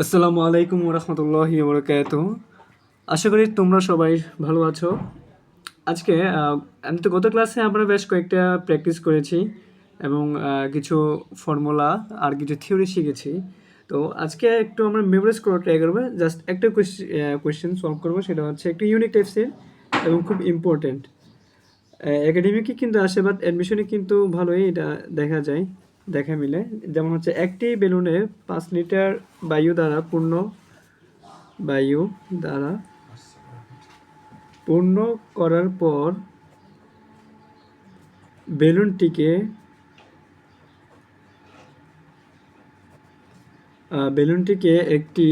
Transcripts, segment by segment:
আসসালামু আলাইকুম রহমতুল্লাহি বরকাত আশা করি তোমরা সবাই ভালো আছো। আজকে আমি তো গত ক্লাসে আমরা বেশ কয়েকটা প্র্যাকটিস করেছি এবং কিছু ফর্মুলা আর কিছু থিওরি শিখেছি। তো আজকে একটু আমরা মেমোরাইজ করার ট্রাই করব। জাস্ট একটা কোয়েশ্চেন সলভ করব, সেটা হচ্ছে একটু ইউনিক টাইপসের এবং খুব ইম্পর্টেন্ট একাডেমিকে কিন্তু আসে বাট অ্যাডমিশনে কিন্তু ভালোই এটা দেখা যায়। দেখা মিলে। যেমন হচ্ছে, একটি বেলুনে পাঁচ লিটার বায়ু দ্বারা পূর্ণ বায়ু দ্বারা পূর্ণ করার পর বেলুনটিকে বেলুনটিকে একটি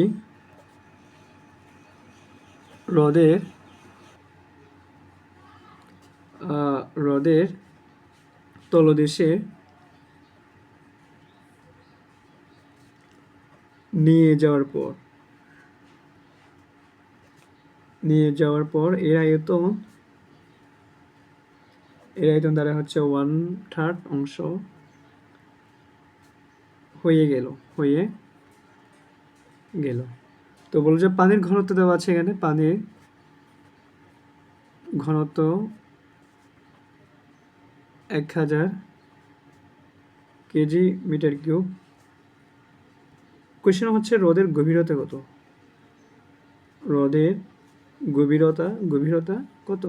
হ্রদের হ্রদের তলদেশে নিয়ে যাওয়ার পর। নিয়ে যাওয়ার পর এর আয়তন এর আয়তন দ্বারা হচ্ছে ওয়ান থার্ড অংশ হয়ে গেল হয়ে গেল। তো বলো যে পানির ঘনত্ব দেওয়া আছে এখানে পানির ঘনত্ব এক হাজার কেজি মিটার কিউব কোয়েশ্চেন হচ্ছে হ্রদের গভীরতা কত? হ্রদের গভীরতা গভীরতা কত?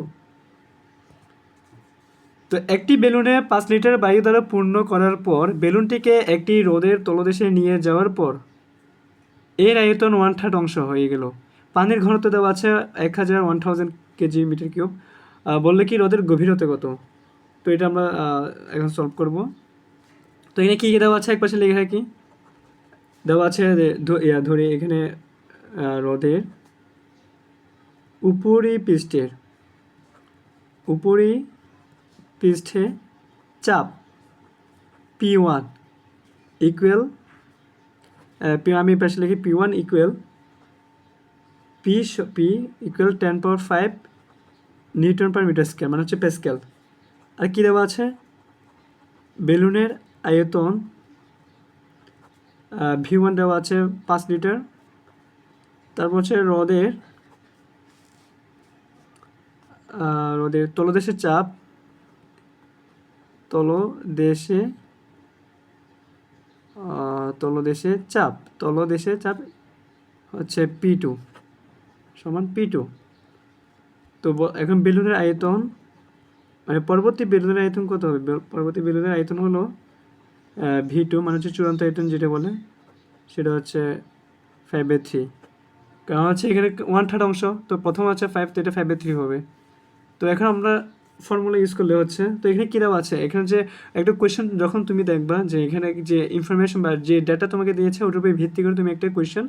তো একটি বেলুনে পাঁচ লিটার বায়ু দ্বারা পূর্ণ করার পর বেলুনটিকে একটি রোদের তলদেশে নিয়ে যাওয়ার পর এর আয়তন ওয়ান থার্ড অংশ হয়ে গেল। পানির ঘনত্ব দেওয়া আছে এক হাজার one thousand kg metre cube. বললে কি রোদের গভীরতা কত? তো এটা আমরা এখন সলভ করব। তো এখানে কী কী দেওয়া আছে? এক পাশে লেখা রাখি দেওয়া আছে ধরে এখানে আহ, হ্রদের উপরি পৃষ্ঠের উপরি পৃষ্ঠে চাপ পি ওয়ান ইকুয়াল আমি পাশে লিখি P one equal P P equal ten power five newton per metre square মানে হচ্ছে পেস্কেল। আর কী দেওয়া আছে? বেলুনের আয়তন ভি ওয়ান দেওয়া আছে পাঁচ লিটার। তারপর হচ্ছে হ্রদের হ্রদের তলদেশের চাপ তলদেশে আহ, তলদেশে চাপ তলদেশে চাপ হচ্ছে পি টু সমান পি টু তো এখন বেলুনের আয়তন মানে পরবর্তী বেলুনের আয়তন কত হবে? পরবর্তী বেলুনের আয়তন হলো ভি টু মানে হচ্ছে চূড়ান্ত আয়তন যেটা বলে, সেটা হচ্ছে ফাইভ বাই থ্রি কারণ হচ্ছে এখানে ওয়ান থার্ড অংশ, তো প্রথম আছে ফাইভ তো এটা ফাইভ বাই থ্রি হবে। তো এখন আমরা ফর্মুলা ইউজ করলে হচ্ছে, তো এখানে কী দেওয়া আছে? এখানে যে একটা কোয়েশ্চেন যখন তুমি দেখবা যে এখানে যে ইনফরমেশন বা যে ডেটা তোমাকে দিয়েছে, ওটার উপরে ভিত্তি করে তুমি একটা কোয়েশ্চেন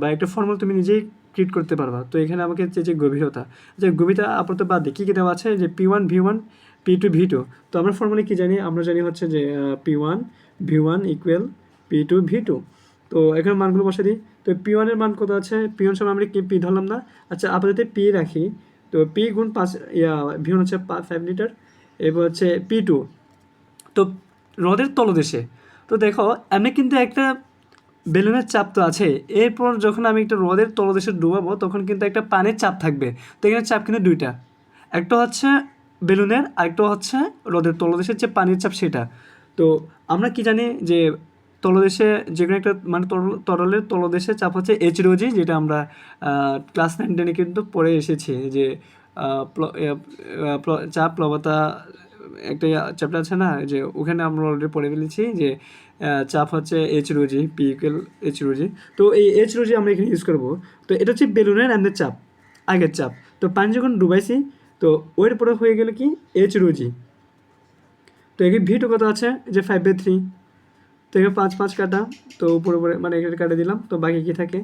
বা একটা ফর্মুলা তুমি নিজেই ক্রিয়েট করতে পারবা। তো এখানে আমাকে যে যে গভীরতা যে গভীরতা আপাতত বাদ দিয়ে কী কী দেওয়া আছে? যে P one V one P two V two তো আমরা ফর্মুলা কী জানি? আমরা জানি হচ্ছে যে P one V one equal P two V two তো এখানে মানগুলো বসে দিই। তো পি ওয়ানের মান কত আছে? পি ওয়ান সময় আমরা কি পি ধরলাম না? আচ্ছা আপাতত পি রাখি। তো পি গুণ পাঁচ, ইয়া ভি ওয়ান হচ্ছে ফাইভ লিটার এবার হচ্ছে পি টু তো হ্রদের তলদেশে। তো দেখো, আমি কিন্তু একটা বেলুনের চাপ তো আছে। এরপর যখন আমি একটা হ্রদের তলদেশে ডুবাবো, তখন কিন্তু একটা পানির চাপ থাকবে। তো এখানে চাপ কিন্তু দুইটা। একটা হচ্ছে বেলুনের আরেকটা হচ্ছে হ্রদের তলদেশের যে পানির চাপ সেটা। তো আমরা কি জানি যে তলদেশে যে কোনো একটা মানে তরল, তরলের তলদেশে চাপ হচ্ছে এইচ রোজি যেটা আমরা ক্লাস নাইন টেনে কিন্তু পড়ে এসেছি যে চাপ, প্লবতা, একটা চ্যাপ্টার আছে না যে ওখানে আমরা অলরেডি পড়ে ফেলেছি যে চাপ হচ্ছে H rho g P equal H rho g তো এই এইচ রোজি আমরা এখানে ইউজ করব। তো এটা হচ্ছে বেলুনের আমাদের চাপ, আগের চাপ। তো পানি যখন ডুবাইছি তো ওর পরে হয়ে গেল কি? এইচ রোজি তো এখানে ভিটু কত আছে? যে ফাইভ বাই থ্রি তো এখানে পাঁচ পাঁচ কাটা। তো উপরে উপরে মানে এখানে কাটা দিলাম। তো বাকি কি থাকে?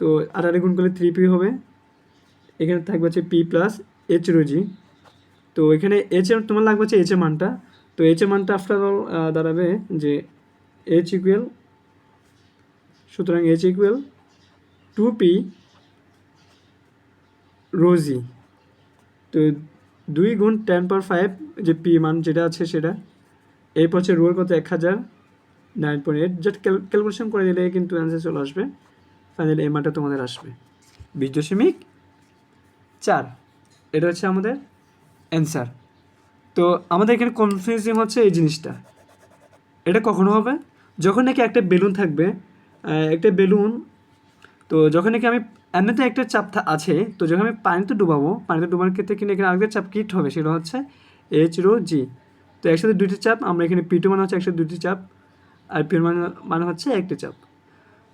তো আর আর গুণ করলে থ্রি পি হবে। এখানে থাকবে হচ্ছে পি প্লাস এইচ রোজি তো এখানে এইচ এর, তোমার লাগবে হচ্ছে এইচ এ মানটা। তো এইচ এর মানটা আফটার অল দাঁড়াবে যে এইচ ইকুয়াল সুতরাং H equal to P rho g তো দুই গুণ টেন পার ফাইভ যে পি মান যেটা আছে সেটা, এরপর হচ্ছে রোর কত? এক হাজার nine point eight just calculation করে দিলে কিন্তু অ্যান্সার চলে আসবে। ফাইনালি এই মানটা তোমাদের আসবে। বিশ দশমিক চার। এটা হচ্ছে আমাদের অ্যান্সার তো আমাদের এখানে কনফিউজিং হচ্ছে এই জিনিসটা। এটা কখনো হবে? যখন নাকি একটা বেলুন থাকবে একটা বেলুন তো যখন নাকি আমি এমনিতে একটা চাপ আছে, তো যখন আমি পানিতে ডুবাবো, পানিতে ডুবানোর ক্ষেত্রে কিন্তু এখানে আরেকটা চাপ কিট হবে, সেটা হচ্ছে এইচ রো জি তো একসাথে দুইটি চাপ, আমরা এখানে পি টু মানে হচ্ছে একসাথে দুইটি চাপ, আর পি মানে মানে হচ্ছে একটি চাপ।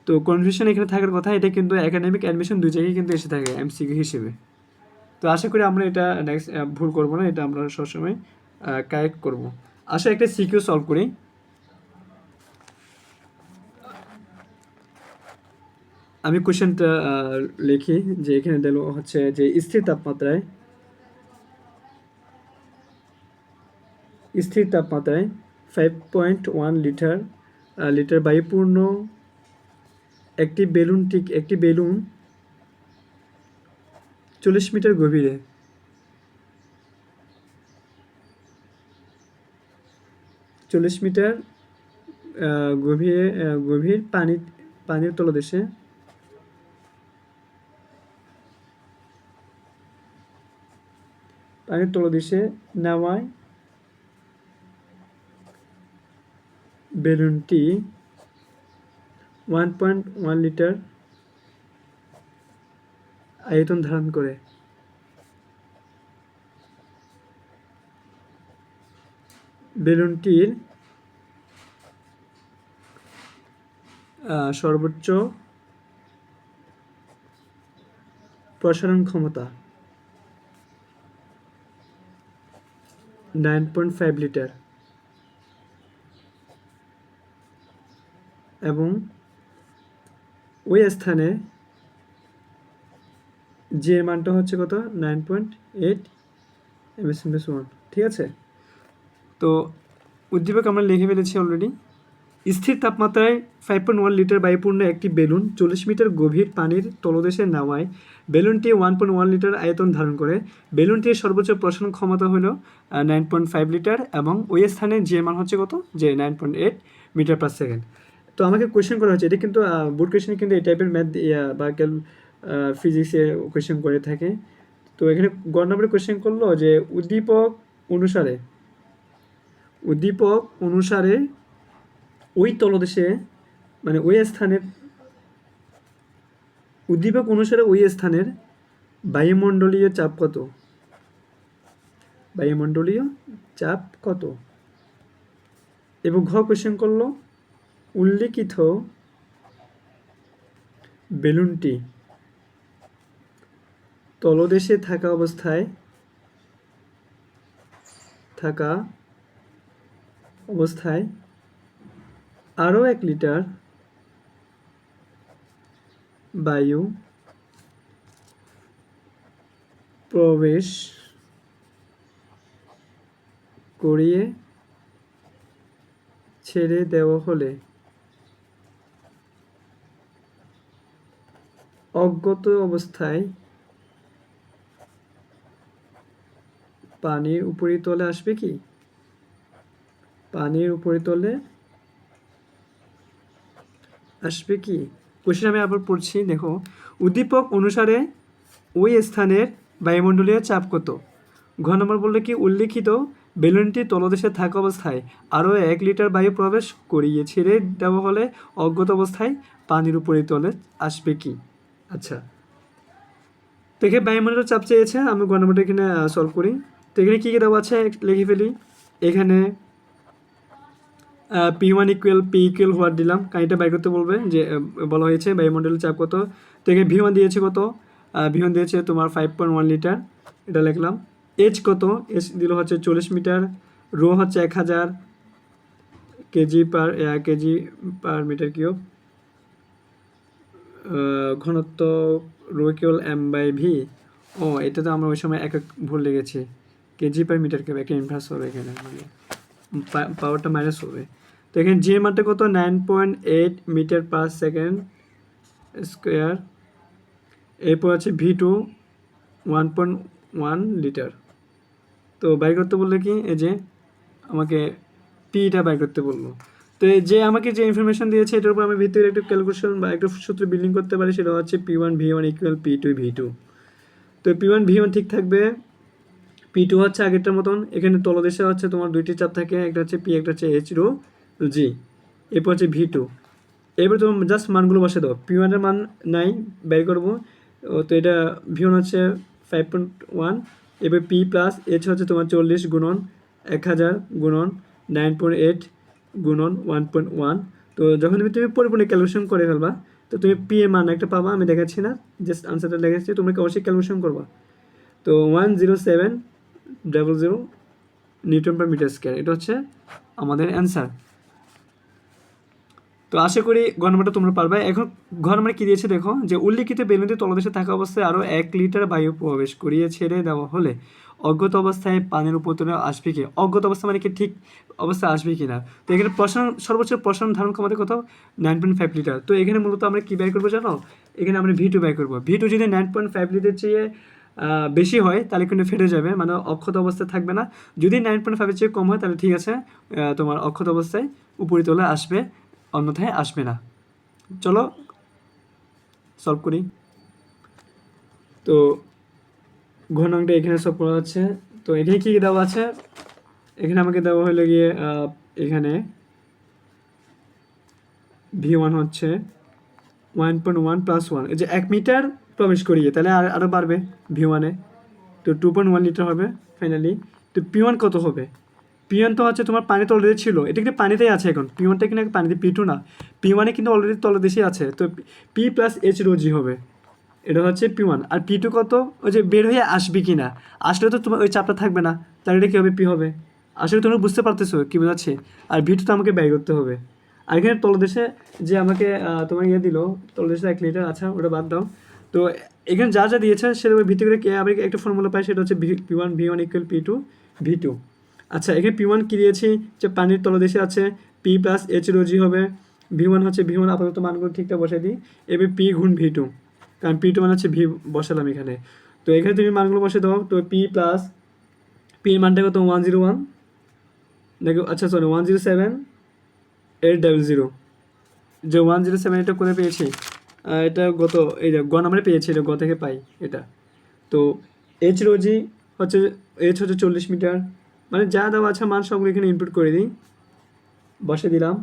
তো কনফিউশন এখানে থাকার কথা, এটা কিন্তু একাডেমিক অ্যাডমিশন দুই জায়গায় কিন্তু এসে থাকে এমসিকিউ হিসেবে। তো আশা করি আমরা এটা নেক্সট ভুল করব না, এটা আমরা সবসময় কারেক্ট করব। আসলে একটা সিকিউ সলভ করি। আমি কোশ্চেনটা লিখি যে এখানে দিল হচ্ছে যে স্থির তাপমাত্রায় স্থির তাপমাত্রায় five point one litre litre বায়ুপূর্ণ একটি বেলুনটি একটি বেলুন চল্লিশ মিটার গভীরে। চল্লিশ মিটার গভীরে গভীর পানি, পানির তলদেশে পানির তলদেশে নেওয়ায় বেলুনটি ওয়ান পয়েন্ট ওয়ান লিটার আয়তন ধারণ করে। বেলুনটির সর্বোচ্চ প্রসারণ ক্ষমতা। নাইন পয়েন্ট ফাইভ লিটার এবং ওই স্থানে যে মানটা হচ্ছে কত? নাইন পয়েন্ট এইট এমএসএমএস ওয়ান। ঠিক আছে? তো উদ্দীপক, আমরা লিখে ফেলেছি অলরেডি স্থির তাপমাত্রায় ফাইভ পয়েন্ট ওয়ান লিটার বায়ুপূর্ণ একটি বেলুন চল্লিশ মিটার গভীর পানির তলদেশে নেওয়ায় বেলুনটি ওয়ান পয়েন্ট ওয়ান লিটার আয়তন ধারণ করে। বেলুনটির সর্বোচ্চ প্রসারণ ক্ষমতা হলো নাইন পয়েন্ট ফাইভ লিটার এবং ওই স্থানে যে মান হচ্ছে কত? যে nine point eight metre per second তো আমাকে কোয়েশ্চেন করা হচ্ছে, এটা কিন্তু বোর্ড কোয়েশ্চেন কিন্তু এই টাইপের ম্যাথ বা ক্যাল ফিজিক্সে কোয়েশ্চেন করে থাকে। তো এখানে গ নম্বরে কোয়েশ্চেন করল যে, উদ্দীপক অনুসারে উদ্দীপক অনুসারে ওই তলদেশে মানে ওই স্থানের উদ্দীপক অনুসারে ওই স্থানের বায়ুমণ্ডলীয় চাপ কত? বায়ুমণ্ডলীয় চাপ কত? এবং ঘ কোয়েশ্চেন করল, উল্লেখিত বেলুনটি তলদেশে থাকা অবস্থায় থাকা অবস্থায় আরও এক লিটার বায়ু প্রবেশ করিয়ে ছেড়ে দেওয়া হলে অজ্ঞত অবস্থায় পানির উপরিতলে আসবে কি? পানির উপরিতলে আসবে কি? কোশ্চেন আমি আবার পড়ছি, দেখো। উদ্দীপক অনুসারে ওই স্থানের বায়ুমণ্ডলীয় চাপ কত? ঘ নম্বর বললে কি, উল্লিখিত বেলুনটি তলদেশে থাকা অবস্থায় আরও এক লিটার বায়ু প্রবেশ করিয়ে ছেড়ে দেওয়া হলে অজ্ঞত অবস্থায় পানির উপরে তলে আসবে কি? আচ্ছা। তো এখানে বায়ুমণ্ডলের চাপ চেয়েছে, আমি গ নম্বরটা এখানে সলভ করি। তো এখানে কী কী দেওয়া আছে লিখে ফেলি। এখানে P one equal P equal হওয়ার দিলাম। কাহিনিটা বাইর করতে বলবে যে বলা হয়েছে বায়ুমণ্ডলের চাপ কত? তো এখানে ভি ওয়ান দিয়েছে কত? ভি ওয়ান দিয়েছে তোমার ফাইভ পয়েন্ট ওয়ান লিটার এটা লিখলাম। এইচ কত? এইচ দিল হচ্ছে চল্লিশ মিটার। রো হচ্ছে এক হাজার kg per kg per metre cube. ঘনত্ব rho equal M by V ও, এটা তো আমরা ওই সময় এক এক ভুল লেগেছি কেজি পার মিটার কিউব, একটা ইনভার্স হবে এখানে। মানে পাওয়ারটা মাইনাস হবে। তো এখানে জি মানটা কত? Nine point eight metre per second square এরপর আছে V two one point one litre তো বাই করতে বললে কি? এই যে আমাকে পিটা বাই করতে বলল। তো যে আমাকে যে ইনফরমেশন দিয়েছে, এটার উপর আমি ভিত্তি করে একটা ক্যালকুলেশন বা একটা সূত্র বিল্ডিং করতে পারি, সেটা হচ্ছে P one V one equal P two V two তো পি ওয়ান ভি ওয়ান ঠিক থাকবে। পি টু হচ্ছে আগেরটার মতন। এখানে তলদেশে হচ্ছে তোমার দুইটি চাপ থাকে, একটা হচ্ছে পি একটা হচ্ছে এইচ রো জি। এরপর হচ্ছে ভি টু এবার তুমি জাস্ট মানগুলো বসে দাও। পি ওয়ানের মান নাই বের করব। তো এটা ভি ওয়ান হচ্ছে ফাইভ পয়েন্ট ওয়ান এবার পি প্লাস এইচ হচ্ছে তোমার চল্লিশ গুণন, এক হাজার গুণন নাইন পয়েন্ট এইট গুণন ওয়ান পয়েন্ট ওয়ান তো যখন তুমি তুমি পরিপূর্ণ ক্যালকুলেশন করে ফেলবা, তো তুমি পি এর মান একটা পাবা, আমি দেখাচ্ছি না জাস্ট আনসারটা দেখাচ্ছি, তোমরা অবশ্যই ক্যালকুলেশন করবা। তো one zero seven double zero newton per metre square এটা হচ্ছে আমাদের অ্যান্সার তো আশা করি ঘর নাম্বারটা তোমরা পারবে। এখন নাম্বার কি দিয়েছে দেখো, যে উল্লিখিত বেলুনটি তলদেশে থাকা অবস্থায় আরও এক লিটার বায়ু প্রবেশ করিয়ে ছেড়ে দেওয়া হলে অজ্ঞত অবস্থায় পানির উপতনে আসবে কি? অজ্ঞত অবস্থা মানে কি ঠিক অবস্থায় আসবে কি না তো এখানে প্রসারণ সর্বোচ্চ প্রসারণ ধারণ ক্ষমতা কত? Nine point five litre. তো এখানে মূলত আমরা কী ব্যয় করব জানো? এখানে আমরা ভি টু ব্যয় করব। ভি টু যদি নাইন পয়েন্ট ফাইভ লিটার চেয়ে বেশি হয়, তাহলে কিন্তু ফেটে যাবে মানে অক্ষত অবস্থায় থাকবে না। যদি নাইন পয়েন্ট ফাইভের চেয়ে কম হয়, তাহলে ঠিক আছে তোমার অক্ষত অবস্থায় উপরে তোলে আসবে। অন্যথায় আসবে না। চলো সলভ করি। তো ঘনাংটা এখানে সব করা আছে তো এখানে কী কী দেওয়া আছে? এখানে আমাকে দেওয়া হলো গিয়ে এখানে ভি ওয়ান হচ্ছে one point one plus one এই যে এক মিটার প্রবেশ করিয়ে, তাহলে আর আরও বাড়বে ভি ওয়ানে তো টু পয়েন্ট ওয়ান লিটার হবে ফাইনালি তো পি ওয়ান কত হবে? পি ওয়ান তো হচ্ছে তোমার পানিতে অলরেডি ছিল। এটা কিন্তু পানিতেই আছে এখন। পি ওয়ানটা কিন্তু পানিতে পি টু না। পি ওয়ানে কিন্তু অলরেডি তলদেশেই আছে। তো পি প্লাস এইচ রোজি হবে। এটা হচ্ছে পি ওয়ান আর পি টু কত? ওই যে বের হয়ে আসবে কি না আসলে তো তোমার ওই চাপটা থাকবে না। তাহলে এটা কী হবে পি হবে? আসলে তোমরা বুঝতে পারতেছো কী বোঝাচ্ছে। আর ভি টু তো আমাকে ব্যয় করতে হবে। আর এখানে তলদেশে যে আমাকে তোমার ইয়ে দিল, তলদেশে এক লিটার আচ্ছা ওটা বাদ দাও। তো এখানে যা যা দিয়েছে, সেটার ভিত্তি করে কে আমি একটা ফর্মুলা পাই সেটা হচ্ছে P one V one equal P two V two আচ্ছা এখানে পি ওয়ান কী দিয়েছি? যে পানির তলদেশে আছে পি প্লাস এইচ রোজি হবে। ভি ওয়ান হচ্ছে ভি ওয়ান আপাতত মানগুলো ঠিকঠাক বসাই দিই। এবার পি গুণ ভি টু কারণ পি টু মানে হচ্ছে ভি বসালাম এখানে। তো এখানে তুমি মানগুলো বসে দাও। তো পি প্লাস পি এর মানটা কত? ওয়ান জিরো ওয়ান দেখো আচ্ছা sorry one zero seven eight double zero যে ওয়ান জিরো সেভেন এটা করে পেয়েছি এটা গত, এই যে গ নাম্বারে পেয়েছি, এটা গ থেকে পাই এটা। তো এইচ রোজি হচ্ছে এইচ হচ্ছে চল্লিশ মিটার। মানে যা দেওয়া আছে, মান সবগুলো এখানে ইনপুট করে দিই। বসে দিলাম।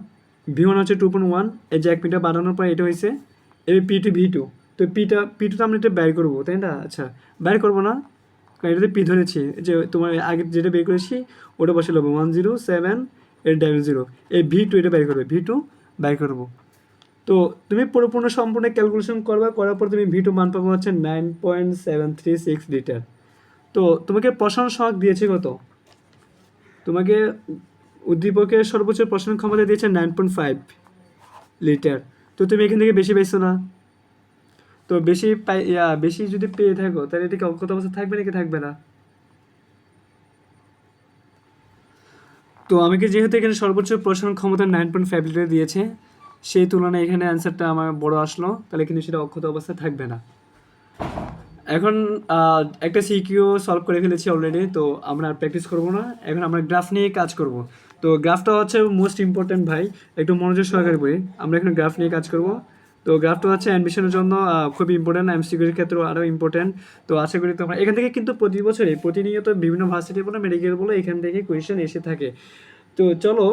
ভি ওয়ান হচ্ছে টু পয়েন্ট ওয়ান এই যে এক মিটার বাড়ানোর পর এটা হয়েছে এবার পি টু ভি টু তো পিটা পি টু তো আমরা এটা ব্যয় করব, তাই না? আচ্ছা বের করব না, কারণ এটাতে পি ধরেছি যে তোমার আগে যেটা বের করেছি, ওটা বসে নেব one zero seven eight double zero. এই ভি টু এটা ব্যয় করবে ভি টু ব্যয় করব। তো তুমি পুরোপূর্ণ সম্পূর্ণ ক্যালকুলেশন করবা, করার পর তুমি ভি টু মান পাবো হচ্ছে nine point seven three six litre তো তোমাকে প্রসারণ সহক দিয়েছে কত? তোমাকে উদ্দীপকের সর্বোচ্চ প্রসারণ ক্ষমতা দিয়েছে নাইন পয়েন্ট ফাইভ লিটার। তো তুমি এখান থেকে বেশি পাইছো না। তো বেশি পাই বেশি যদি পেয়ে থাকো, তাহলে এটা কি অক্ষত অবস্থা থাকবে নাকি থাকবে না? তো আমাকে যেহেতু এখানে সর্বোচ্চ প্রসারণ ক্ষমতা নাইন পয়েন্ট ফাইভ লিটার দিয়েছে, সেই তুলনায় এখানে অ্যান্সারটা আমার বড় আসলো, তাহলে কিন্তু সেটা অক্ষত অবস্থায় থাকবে না। এখন একটা সিকিউ সলভ করে ফেলেছি অলরেডি তো আমরা প্র্যাকটিস করব না। এখন আমরা গ্রাফ নিয়ে কাজ করব। তো গ্রাফটা হচ্ছে মোস্ট ইম্পর্টেন্ট ভাই, একটু মনোযোগ সহকারে বলি আমরা এখন গ্রাফ নিয়ে কাজ করব। তো গ্রাফটা হচ্ছে অ্যাডমিশনের জন্য খুবই ইম্পর্টেন্ট এমসিকিউর ক্ষেত্রেও আরও ইম্পর্টেন্ট তো আশা করি তোমরা, এখান থেকে কিন্তু প্রতি বছরই, প্রতিনিয়ত বিভিন্ন ভার্সিটি বলো মেডিকেল বলো, এখান থেকে কোয়েশ্চেন এসে থাকে। তো চলো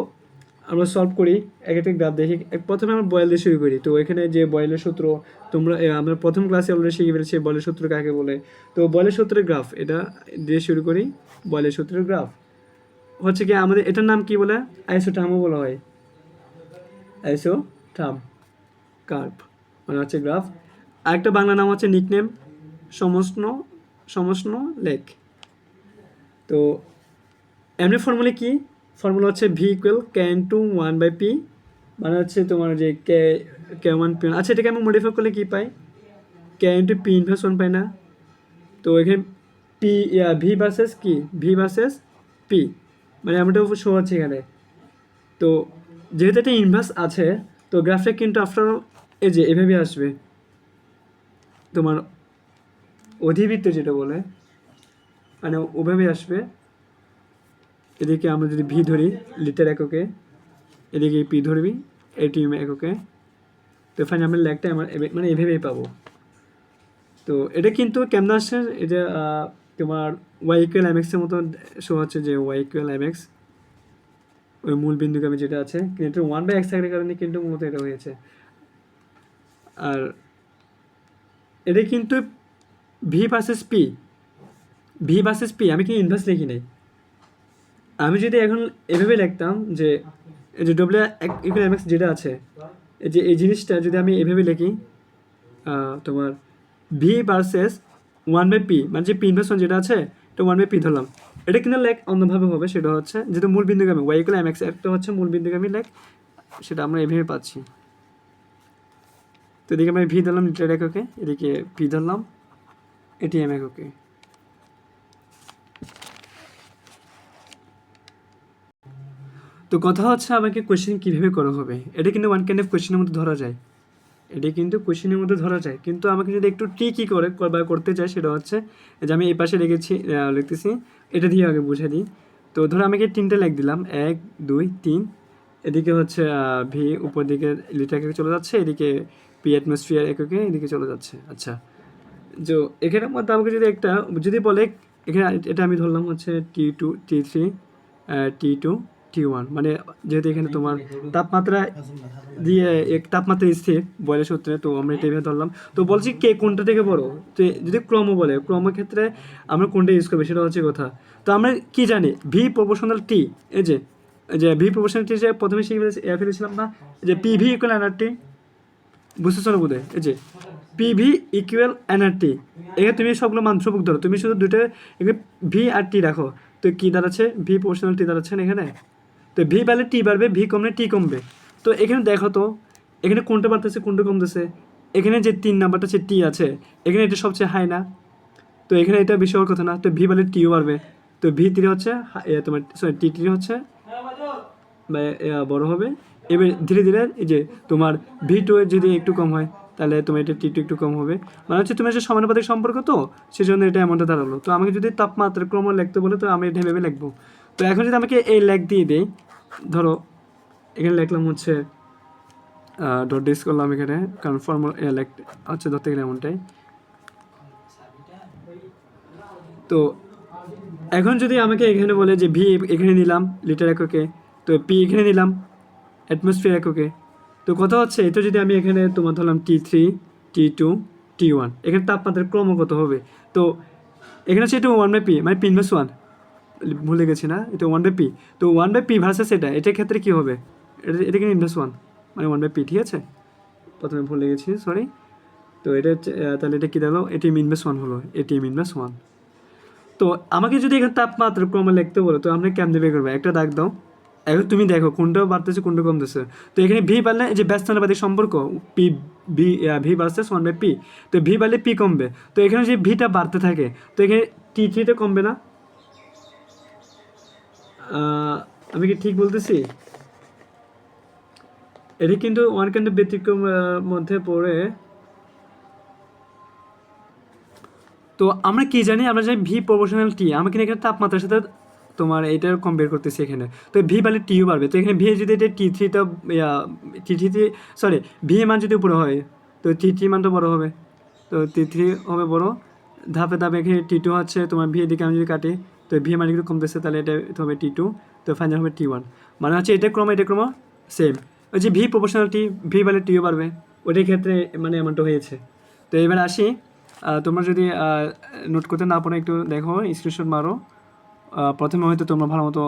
আমরা সলভ করি এক একটা গ্রাফ দেখি। প্রথমে আমরা বয়েল দিয়ে শুরু করি। তো এখানে যে বয়েলের সূত্র, তোমরা আমরা প্রথম ক্লাসে অলরেডি শিখে ফেলেছি বয়েলের সূত্র কাকে বলে। তো বয়েলের সূত্রের গ্রাফ এটা দিয়ে শুরু করি বয়েলের সূত্রের গ্রাফ হচ্ছে কি, আমাদের এটার নাম কি বলে? আইসোটামও বলা হয়। আইসো আইসোটাম কার্ভ মানে হচ্ছে গ্রাফ আরেকটা বাংলা নাম হচ্ছে নিকনেম সমষ্ণ সমষ্ণ লেক। তো এমনি ফর্মুলা কি? ফর্মুলা হচ্ছে V equal can to one by P মানে হচ্ছে তোমার যে কে কে ওয়ান পি আচ্ছা এটাকে আমি মডিফাই করলে কী পাই? K into P inverse one পাই না। তো এখানে পি ভি ভার্সেস কি? ভি ভার্সেস পি মানে আমারটা শো আছে এখানে। তো যেহেতু এটা ইনভার্স আছে, তো গ্রাফটা কিন্তু আফটার এই যে এভাবে আসবে। তোমার অধিবৃত্ত যেটা বলে মানে ওভাবে আসবে। এদিকে আমরা যদি ভি ধরি, লিটার এককে, এদিকে পি ধরবি এটি এককে। তো ফাইন আমরা ল্যাগটা আমার মানে এভাবেই পাবো। তো এটা কিন্তু কেমন আসছে? এটা তোমার ওয়াই ইকুয়াল এম এক্সের মতো শো হচ্ছে যে ওয়াই ইকুয়াল এম এক্স ওই মূল বিন্দুগামী যেটা আছে, কিন্তু ওয়ান বাই এক্স থাকার কারণে কিন্তু মূলত এটা হয়েছে। আর এটা কিন্তু V versus P V versus P আমি কি ইনভার্স লিখি নাই। আমি যদি এখন এভাবে লিখতাম যে এই যে ডব্লিউ ইকুয়াল এম এক্স যেটা আছে, এই যে এই জিনিসটা যদি আমি এভাবে লিখি তোমার V versus one by P মানে যে পি ইনভার্সন যেটা আছে, এটা ওয়ান বাই পি ধরলাম। এটা কিন্তু লেখ অন্যভাবে হবে, সেটা হচ্ছে যেটা মূল বিন্দুগামী ওয়াই ইকুয়াল এম এক্স একটা হচ্ছে মূল বিন্দুগামী লেখ, সেটা আমরা এভাবে পাচ্ছি। তো এদিকে আমি ভি ধরলাম লিটার এককে এদিকে পি ধরলাম এটি এম এককে তো কথা হচ্ছে আমাকে কোয়েশ্চেন কীভাবে করা হবে? এটা কিন্তু ওয়ান কাইন্ড অফ কোয়েশ্চেনের মধ্যে ধরা যায়। এটা কিন্তু কোয়েশ্চেনের মধ্যে ধরা যায়। কিন্তু আমাকে যদি একটু ট্রিকি করে বা করতে চাই সেটা হচ্ছে যে আমি এই পাশে লিখেছি লিখতেছি, এটা দিয়ে আগে বুঝে দিই। তো ধরো আমাকে তিনটে লেখ দিলাম। এক, দুই, তিন। এদিকে হচ্ছে ভি উপর দিকে লিটার চলে যাচ্ছে। এদিকে পি অ্যাটমসফিয়ার এককে, এদিকে চলে যাচ্ছে। আচ্ছা। যে এখানের মধ্যে আমাকে যদি একটা, যদি বলে, এখানে এটা আমি ধরলাম হচ্ছে T two T three T two T one মানে যেহেতু এখানে তোমার তাপমাত্রা দিয়ে এক তাপমাত্রা স্থির বয়লের সূত্রে, তো আমরা এটা এভাবে ধরলাম। তো বলছি কে কোনটা থেকে বড়? তো যদি ক্রম বলে ক্রম ক্ষেত্রে আমরা কোনটা ইউজ করব সেটা হচ্ছে কথা। তো আমরা কি জানি? ভি প্রপোর্শনাল টি এই যে যে ভি প্রপোর্শনাল টি যে প্রথমে শিখে ফেলেছিলাম না? যে পি ভি ইকুয়াল এনআরটি বুঝতেছো না বোধহয়? এই যে পিভি ইকুয়াল এনআরটি এখানে তুমি সবগুলো মানসবক ধরো। তুমি শুধু দুটো ভি আর টি রাখো। তো কী দাঁড়াচ্ছে? ভি প্রপোর্শনাল টি দাঁড়াচ্ছে এখানে? তো ভি বাড়লে টি বাড়বে ভি কমলে টি কমবে। তো এখানে দেখো তো, এখানে কোনটা বাড়তেছে, কোনটা কমতেছে? এখানে যে তিন নাম্বারটা আছে টি আছে, এখানে এটা সবচেয়ে হাই না। তো এখানে এটা বেশি হওয়ার কথা না, তো ভি বাড়লে টিও বাড়বে। তো ভি থ্রি হচ্ছে তোমার সরি টি থ্রি হচ্ছে বড় হবে। এবার ধীরে ধীরে এই যে তোমার ভি টু যদি একটু কম হয়, তাহলে তোমার এটা টি টু একটু কম হবে। মানে হচ্ছে তোমার যে সমানুপাতিক সম্পর্ক তো, সেজন্য এটা এমনটা দাঁড়াল। তো আমাকে যদি তাপমাত্রা ক্রম লিখতে বলে, তো আমি এটা ভেবে লিখব। তো এখন যদি আমাকে এই লেখ দিয়ে দেই, ধরো, এখানে লিখলাম হচ্ছে ডট ডিস করলাম এখানে, কারণ ফর্মুলা লেখ হচ্ছে ধরতে গেলে এমনটাই। তো এখন যদি আমাকে এখানে বলে যে ভি এখানে নিলাম লিটার এককে, তো পি এখানে নিলাম অ্যাটমসফিয়ার এককে, তো কথা হচ্ছে এটা যদি আমি এখানে তোমার ধরলাম T three T two T one এখানে তাপমাত্রার ক্রম কত হবে। তো এখানে হচ্ছে এটা ওয়ান বাই পি মানে পি ইনভার্স ওয়ান ভুলে গেছি না, এটা ওয়ান বাই পি তো ওয়ান বাই পি ভার্সেস এটা, এটার ক্ষেত্রে কী হবে? এটা এটা কিন্তু ইনভার্স ওয়ান মানে ওয়ান বাই পি ঠিক আছে? প্রথমে ভুলে গেছি সরি তো এটা তাহলে এটা কী দাঁড়াল? এটিএম ইনভার্স ওয়ান হলো এটিএম ইনভার্স ওয়ান তো আমাকে যদি এখানে তাপমাত্রা ক্রমে লিখতে বলো, তো আমরা কেমনে বের করব? একটা দাগ দাও। এখন তুমি দেখো, কোনটা বাড়তেছে, কোনটা কমতেছে। তো এখানে ভি বাড়লে যে ব্যস্তানুপাতিক সম্পর্ক P V V versus one by P তো ভি বাড়লে পি কমবে। তো এখানে যে ভিটা বাড়তে থাকে, তো এখানে টি থ্রিটা কমবে না? আমি কি ঠিক বলতেছি? এটি কিন্তু ওয়ান কিন্তু ব্যতিক্রম মধ্যে পড়ে। তো আমরা কি জানি, আমরা জানি ভি প্রপোর্শনাল টি আমরা কিন্তু এখানে তাপমাত্রার সাথে তোমার এইটার কম বের করতেছি এখানে। তো ভি বাড়লে টিও বাড়বে, তো এখানে ভি যদি এটা টি থ্রিটা টি থ্রি সরি ভি মান যদি উপরে হয়, তো টি থ্রি মান তো বড় হবে। তো টি থ্রি হবে বড়, ধাপে ধাপে এখানে টি টু হচ্ছে তোমার ভি এদিকে আমি যদি কাটি তো ভি মান কিন্তু কমতেছে তাহলে এটা হবে টি টু তো ফাইনাল হবে টি ওয়ান মানে হচ্ছে এটা ক্রম এটা ক্রম সেম ওই যে ভি প্রপোর্শনাল টি ভি বাড়লে টিও বাড়বে। ওটার ক্ষেত্রে মানে এমনটা হয়েছে। তো এবার আসি তোমরা যদি নোট করতে না পারো, একটু দেখো স্ক্রিনশট মারো। প্রথমে হয়তো তোমরা ভালো মতো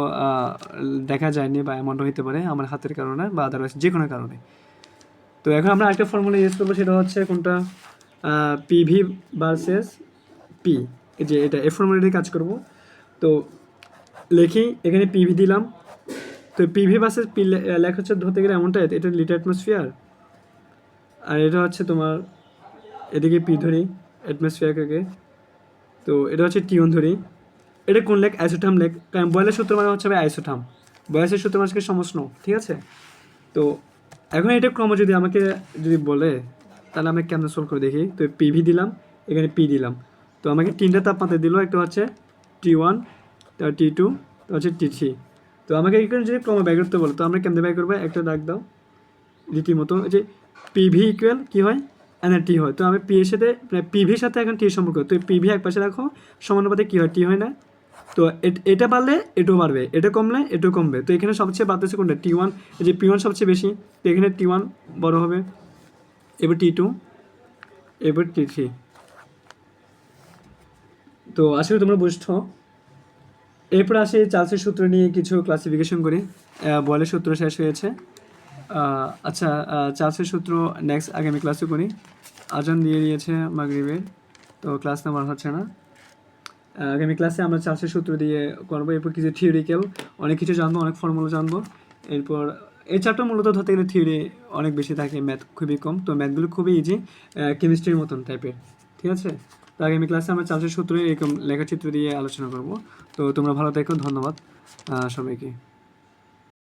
দেখা যায়নি বা এমনটা হতে পারে আমার হাতের কারণে বা আদারওয়াইজ যে কোনো কারণে। তো এখন আমরা একটা ফর্মুলা ইউজ করব, সেটা হচ্ছে কোনটা? পিভি ভার্সেস পি যে এটা, এই ফর্মুলা দিয়ে কাজ করব। তো লিখি, এখানে পিভি দিলাম। তো পিভি ভার্সেস পি লেখা হচ্ছে ধরতে গেলে এমনটা, এটা লিটার অ্যাটমসফিয়ার আর এটা হচ্ছে তোমার এদিকে পি ধরি অ্যাটমসফিয়ারকে তো এটা হচ্ছে টিউন ধরি। এটা কোন লেখ? আইসোটাম লেখ। কারণ বয়লের সূত্র মানে হচ্ছে আইসোটাম বয়সের সূত্র মানে সমষ্ণ, ঠিক আছে? তো এখন এটা ক্রম যদি আমাকে যদি বলে, তাহলে আমি কেমন সলভ করে দেখি? তো পিভি দিলাম, এখানে পি দিলাম। তো আমাকে তিনটা তাপমাত্রা দিল, একটা হচ্ছে টি ওয়ান তারপর টি টু তারপর হচ্ছে টি থ্রি তো আমাকে এখানে যদি ক্রম ব্যয় করতে বলো, তো আমরা কেমনে ব্যয় করব? একটা দাগ দাও, রীতিমতো। যে পিভি ইকুয়াল কী হয়? এন টি হয়। তো আমি পি এর সাথে পিভির সাথে এখন টি সম্পর্ক। তো পিভি এক পাশে রাখো, সমানুপাতে কী হয়? টি হয় না। তো এট- বাড়লে এটাও বাড়বে। এটা কমলে এটাও কমবে। তো এখানে সবচেয়ে বাড়তেছে কোনটা? টি ওয়ান যে পি ওয়ান সবচেয়ে বেশি। তো এখানে টি ওয়ান বড় হবে। এবার টি টু এবার টি থ্রি তো করি তোমরা বুঝছ। এরপর আসি চার্লসের সূত্র নিয়ে কিছু ক্লাসিফিকেশন করি। আহ, বয়েলের সূত্র শেষ হয়েছে। আচ্ছা চার্লসের সূত্র নেক্সট আগামী ক্লাসে করি। আজান দিয়ে দিয়েছে মাগরিবের তো ক্লাস নেওয়ার হচ্ছে না। আগামী ক্লাসে আমরা চার্লসের সূত্র দিয়ে করব। এরপর কিছু থিওরিক্যাল অনেক কিছু জানব অনেক ফর্মুলা জানব। এরপর এই চ্যাপ্টার মূলত ধরতে গেলে থিওরি অনেক বেশি থাকে ম্যাথ খুবই কম। তো ম্যাথগুলো খুবই ইজি কেমিস্ট্রির মতন টাইপের ঠিক আছে? তো আগামী ক্লাসে আমরা চারশো সূত্র এরকম লেখাচিত্র দিয়ে আলোচনা করব। তো তোমরা ভালো থেকো, ধন্যবাদ সবাইকে।